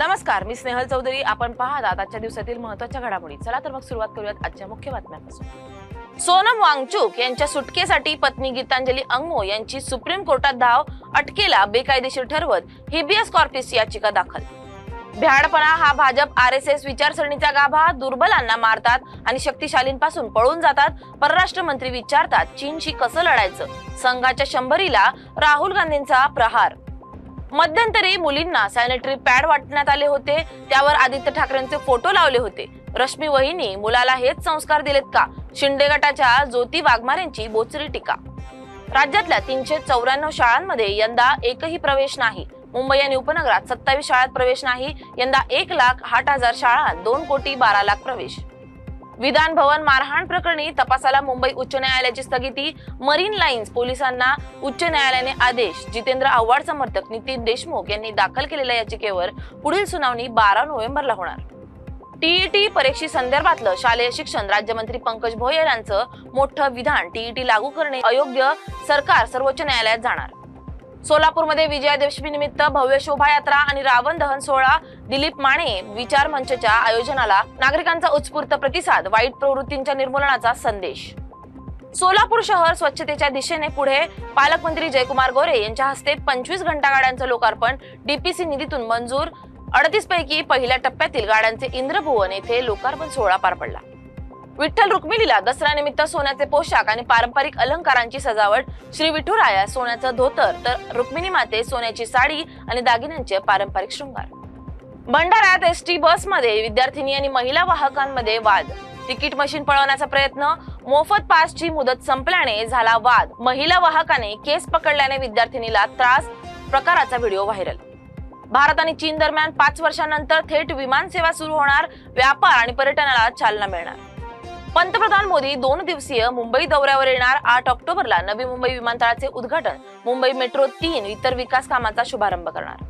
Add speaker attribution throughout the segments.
Speaker 1: नमस्कार मी स्नेहल चौधरी. आपण पाहत आहात आजच्या दिवसातील महत्त्वाच्या घडामोडी. चला तर मग सुरुवात करूयात आजच्या मुख्य बातम्यांपासून. सोनम वांगचूक यांच्या सुटकेसाठी पत्नी गीतांजली अंगमो यांची सुप्रीम कोर्टात धाव अटकेला बेकायदेशीर ठरवत हिबियस कॉर्पिस याचिका दाखल. भ्याडपणा हा भाजप आर एस एस विचारसरणीचा गाभा दुर्बलांना मारतात आणि शक्तिशालींपासून पळून जातात. परराष्ट्र मंत्री विचारतात चीनशी कसं लढायचं? संघाच्या शंभरीला राहुल गांधींचा प्रहार. मध्यंतरी मुलींना सॅनिटरी पॅड वाटण्यात आले होते. त्यावर आदित्य ठाकरेंचे फोटो लावले होते. रश्मी वहिनी मुलाला हेच संस्कार दिलेत का? शिंदे गटाच्या ज्योती वाघमारेंची बोचरी टीका. राज्यातल्या तीनशे चौऱ्याण्णव शाळांमध्ये यंदा एकही प्रवेश नाही. मुंबई आणि उपनगरात सत्तावीस शाळात प्रवेश नाही. यंदा एक लाख आठ हजार शाळांत दोन कोटी बारा लाख प्रवेश. विधान भवन मारहाण प्रकरणी तपासाला मुंबई उच्च न्यायालयाची स्थगिती. मरीन लाईन्स पोलिसांना उच्च न्यायालयाने आदेश. जितेंद्र आव्हाड समर्थक नितीन देशमुख यांनी दाखल केलेल्या याचिकेवर पुढील सुनावणी बारा नोव्हेंबरला होणार. टीईटी परीक्षे संदर्भातलं शालेय शिक्षण राज्यमंत्री पंकज भोयर यांचं मोठं विधान टीईटी लागू करणे अयोग्य सरकार सर्वोच्च न्यायालयात जाणार. सोलापूरमध्ये विजयादशमी निमित्त भव्य शोभायात्रा आणि रावण दहन सोहळा. दिलीप माने विचार मंचच्या आयोजनाला नागरिकांचा उत्स्फूर्त प्रतिसाद वाईट प्रवृत्तींच्या निर्मूलनाचा संदेश. सोलापूर शहर स्वच्छतेच्या दिशेने पुढे. पालकमंत्री जयकुमार गोरे यांच्या हस्ते पंचवीस घंटा गाड्यांचं लोकार्पण डीपीसी निधीतून मंजूर. अडतीस पैकी पहिल्या टप्प्यातील गाड्यांचे इंद्रभुवन येथे लोकार्पण सोहळा पार पडला. विठ्ठल रुक्मिणीला दसरा निमित्त सोन्याचे पोशाख आणि पारंपरिक अलंकारांची सजावट श्री विठुराया सोन्याचं धोतर तर रुक्मिणी माते सोन्याची साडी आणि दागिन्यांचे पारंपरिक शृंगार. भंडाऱ्यात एस टी बसमध्ये विद्यार्थिनी आणि महिला वाहकांमध्ये वाद. तिकीट मशीन पळवण्याचा प्रयत्न मोफत पासची मुदत संपल्याने झाला वाद. महिला वाहकाने केस पकडल्याने विद्यार्थिनीला त्रास प्रकाराचा व्हिडिओ व्हायरल. भारत आणि चीन दरम्यान पाच वर्षांनंतर थेट विमान सेवा सुरू होणार व्यापार आणि पर्यटनाला चालना मिळणार. पंतप्रधान मोदी दोन दिवसीय मुंबई दौऱ्यावर येणार आठ ऑक्टोबरला नवी मुंबई विमानतळाचे उद्घाटन. मुंबई मेट्रो तीन इतर विकास कामाचा शुभारंभ करणार.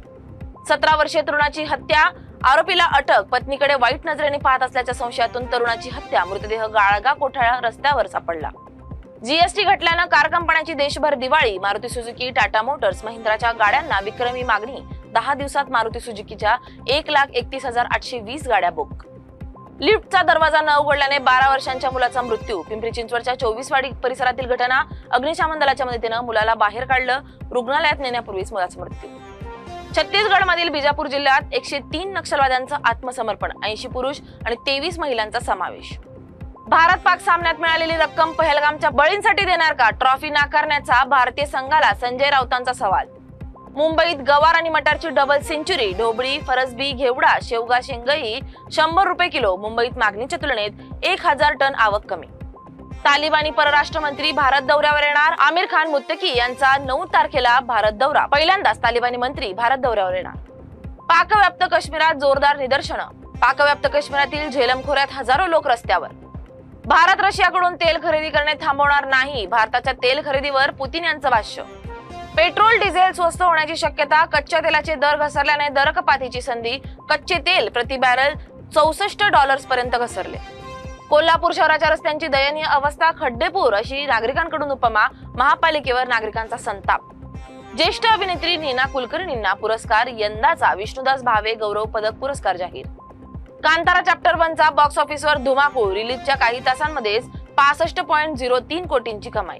Speaker 1: सतरा वर्षीय तरुणाची हत्या आरोपीला अटक पत्नीकडे वाईट नजरेने पाहत असल्याच्या संशयातून तरुणाची हत्या मृतदेह गाळगा कोठाळा रस्त्यावर सापडला. जीएसटी घटल्यानं कार कंपन्यांची देशभर दिवाळी मारुती सुझुकी टाटा मोटर्स महिंद्राच्या गाड्यांना विक्रमी मागणी. दहा दिवसात मारुती सुझुकीच्या एक लाख एकतीस हजार आठशे वीस गाड्या बुक लिफ्टचा दरवाजा न उघडल्याने बारा वर्षांच्या मुलाचा मृत्यू. पिंपरी चिंचवडच्या चोवीसवाडी परिसरातील घटना अग्निशमन दलाच्या मदतीनं मुलाला बाहेर काढलं. रुग्णालयात नेण्यापूर्वीच मुलाचा मृत्यू. छत्तीसगड मधील बिजापूर जिल्ह्यात एकशे तीन नक्षलवाद्यांचं आत्मसमर्पण ऐंशी पुरुष आणि तेवीस महिलांचा समावेश. भारत पाक सामन्यात मिळालेली रक्कम पहलगामच्या बळींसाठी देणार का? ट्रॉफी नाकारण्याचा भारतीय संघाला संजय राऊतांचा सवाल. मुंबईत गवार आणि मटारची डबल सेंचुरी ढोबळी फरसबी घेवडा शेवगा शेंगही शंभर रुपये किलो. मुंबईत मागणीच्या तुलनेत एक हजार टन आवक कमी. तालिबानी परराष्ट्र मंत्री भारत दौऱ्यावर येणार. आमिर खान मुत्तकी यांचा नऊ तारखेला भारत दौरा. पहिल्यांदाच तालिबानी मंत्री भारत दौऱ्यावर येणार. पाकव्याप्त काश्मीरात जोरदार निदर्शनं. पाकव्याप्त काश्मीरातील झेलम खोऱ्यात हजारो लोक रस्त्यावर. भारत रशियाकडून तेल खरेदी करणे थांबवणार नाही. भारताच्या तेल खरेदीवर पुतीन यांचं भाष्य. पेट्रोल डिझेल स्वस्त होण्याची शक्यता कच्च्या तेलाचे दर घसरल्याने दर कपातीची संधी कच्चे तेल प्रति बॅरल चौसष्ट डॉलर्स पर्यंत घसरले. कोल्हापूर शहराच्या रस्त्यांची दयनीय अवस्था खड्डेपूर अशी नागरिकांकडून उपमा महापालिकेवर नागरिकांचा संताप. ज्येष्ठ अभिनेत्री नीना कुलकर्णींना पुरस्कार यंदाचा विष्णुदास भावे गौरव पदक पुरस्कार जाहीर. कांतारा चॅप्टर वनचा बॉक्स ऑफिसवर धुमाकूळ रिलीजच्या काही तासांमध्येच पासष्ट पॉईंट झिरो तीन कोटींची कमाई.